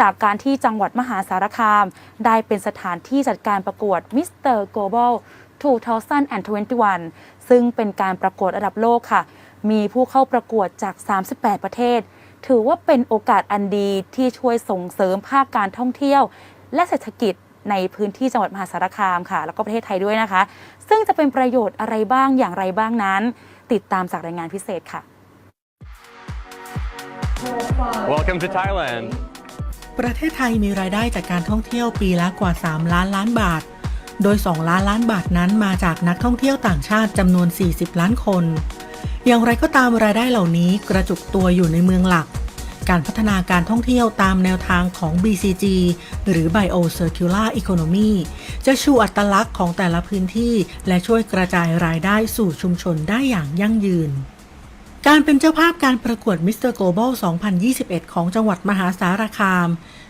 จากการที่จังหวัดมหาสารคาม ได้เป็นสถานที่จัดการประกวด Mr. Global 2021 ซึ่งเป็นการประกวดระดับโลกค่ะ มีผู้เข้าประกวดจาก 38 ประเทศ ถือว่าเป็นโอกาสอันดีที่ช่วยส่งเสริมภาคการท่องเที่ยว และเศรษฐกิจในพื้นที่จังหวัดมหาสารคามค่ะ แล้วก็ประเทศไทยด้วยนะคะ ซึ่งจะเป็นประโยชน์อะไรบ้างอย่างไรบ้างนั้น ติดตามจากรายงานพิเศษค่ะ Welcome to Thailand. ประเทศไทยมีรายได้จากการท่องเที่ยวปีละกว่า 3 ล้านล้านบาท โดย 2 ล้านล้านบาทนั้นมาจากนักท่องเที่ยวต่างชาติจำนวน 40 ล้านคน อย่างไรก็ตามรายได้เหล่านี้กระจุกตัวอยู่ในเมืองหลัก การพัฒนาการท่องเที่ยวตามแนวทางของ BCG หรือ Bio-Circular Economy จะชูอัตลักษณ์ของแต่ละพื้นที่ และช่วยกระจายรายได้สู่ชุมชนได้อย่างยั่งยืน การเป็นเจ้าภาพการประกวด Mr. Global 2021 ของจังหวัดมหาสารคาม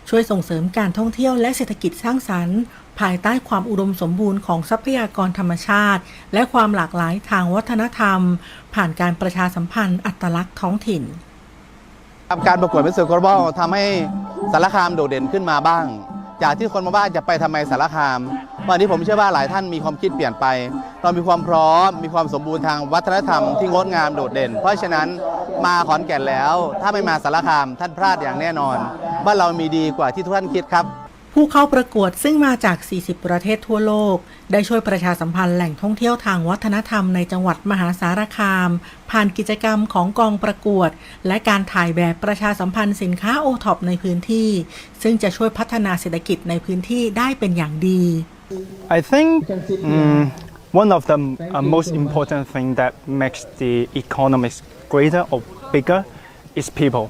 ช่วยส่งเสริมการท่องเที่ยวและเศรษฐกิจสร้างสรรค์ ภายใต้ความอุดมสมบูรณ์ของทรัพยากรธรรมชาติ และความหลากหลายทางวัฒนธรรม ผ่านการประชาสัมพันธ์อัตลักษณ์ท้องถิ่นการประกวดมิสเตอร์ global ทำให้สารคามโดดเด่นขึ้นมาบ้าง จากที่คนมาบ้านจะไปทำไมสารคาม วันนี้ผมเชื่อว่าหลายท่านมีความคิดเปลี่ยนไป เรามีความพร้อม มีความสมบูรณ์ทางวัฒนธรรมที่งดงามโดดเด่น เพราะฉะนั้นมาขอนแก่นแล้ว ถ้าไม่มาสารคามท่านพลาดอย่างแน่นอนบ้านเรามีดีกว่าที่ทุกท่านคิดครับ ผู้เข้าประกวดซึ่งมาจาก 40 ประเทศทั่วโลก ได้ช่วยประชาสัมพันธ์แหล่งท่องเที่ยวทางวัฒนธรรมในจังหวัดมหาสารคาม ผ่านกิจกรรมของกองประกวด และการถ่ายแบบประชาสัมพันธ์สินค้าโอท็อปในพื้นที่ ซึ่งจะช่วยพัฒนาเศรษฐกิจในพื้นที่ได้เป็นอย่างดี I think mm, one of the uh, most important thing that makes the economy greater or bigger is people.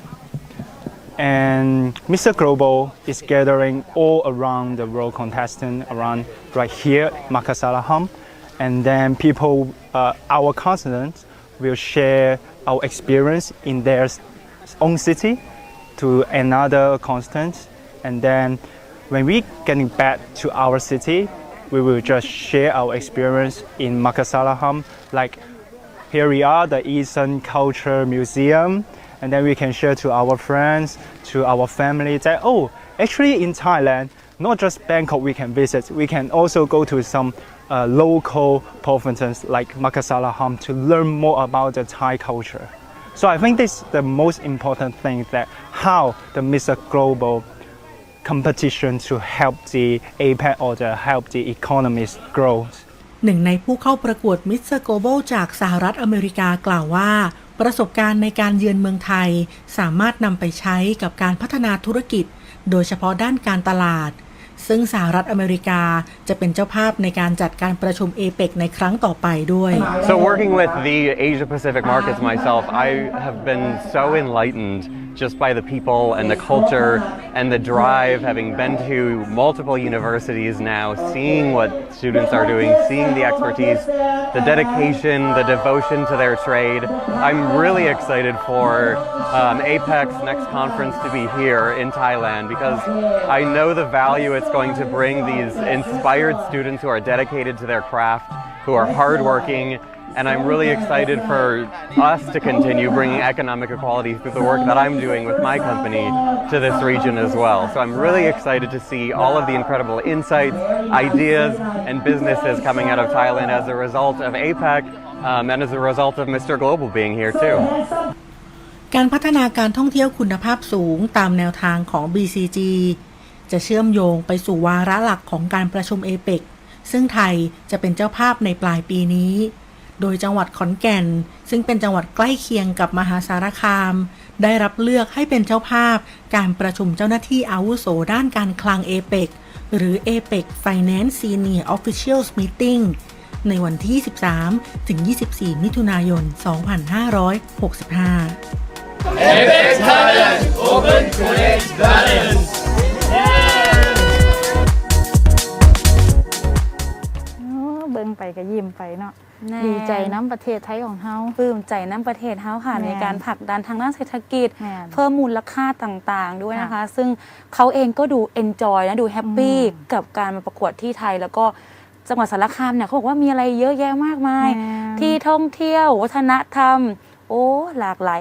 And Mr. Global is gathering all around the world contestant around right here, Makassaraham, and then people, uh, our continents, will share our experience in their own city to another continent, and then when we getting back to our city, we will just share our experience in Makassaraham. Like here we are, the Eastern Culture Museum, and then we can share to our friends, to our family that oh, actually in Thailand, not just Bangkok we can visit, we can also go to some uh, local provinces like Makassaraham to learn more about the Thai culture. So I think this is the most important thing that how the Mr. Global competition to help the APEC or the help the economies grow. หนึ่งในผู้เข้าประกวดมิสเตอร์โกโบอลจากสหรัฐอเมริกากล่าวว่า ประสบการณ์ในการเยือนเมืองไทย สามารถนำไปใช้กับการพัฒนาธุรกิจ โดยเฉพาะด้านการตลาด ซึ่งสหรัฐอเมริกาจะเป็นเจ้าภาพในการจัดการประชุมเอเปกในครั้งต่อไปด้วย So, working with the Asia Pacific markets myself, I have been so enlightened just by the people and the culture and the drive, having been to multiple universities now, seeing what students are doing, seeing the expertise, the dedication, the devotion to their trade. I'm really excited for um, APEC's next conference to be here in Thailand because I know the value it's going to bring these inspired students who are dedicated to their craft, who are hardworking, and I'm really excited for us to continue bringing economic equality through the work that I'm doing with my company to this region as well. So I'm really excited to see all of the incredible insights, ideas, and businesses coming out of Thailand as a result of APEC um, and as a result of Mr. Global being here too. การพัฒนาการท่องเที่ยวคุณภาพสูงตามแนวทางของ BCG จะเชื่อมโยงไปสู่วาระหลักของการประชุมเอเปกซึ่งไทยจะเป็นเจ้าภาพในปลายปีนี้ โดยจังหวัดขอนแก่น ซึ่งเป็นจังหวัดใกล้เคียงกับมหาสารคาม ได้รับเลือกให้เป็นเจ้าภาพ การประชุมเจ้าหน้าที่อาวุโสด้านการคลังเอเปกหรือ APEC Finance Senior Officials Meeting ในวันที่ 23 ถึง 24 มิถุนายน 2565โแน่ดีใจน้ำประเทศไทยของเฮา ปลื้มใจน้ำประเทศเฮาค่ะแม่นในการผลักดันทางด้านเศรษฐกิจแม่นเพิ่มมูลค่าต่างๆ ด้วยนะคะค่ะซึ่งเขาเองก็ดูเอนจอยนะ ดูแฮปปี้อืม กับการมาประกวดที่ไทย แล้วก็จังหวัดสารคามเนี่ยเขาบอกว่ามีอะไรเยอะแยะมากมายแม่นที่ท่องเที่ยว วัฒนธรรม โอ้ หลากหลาย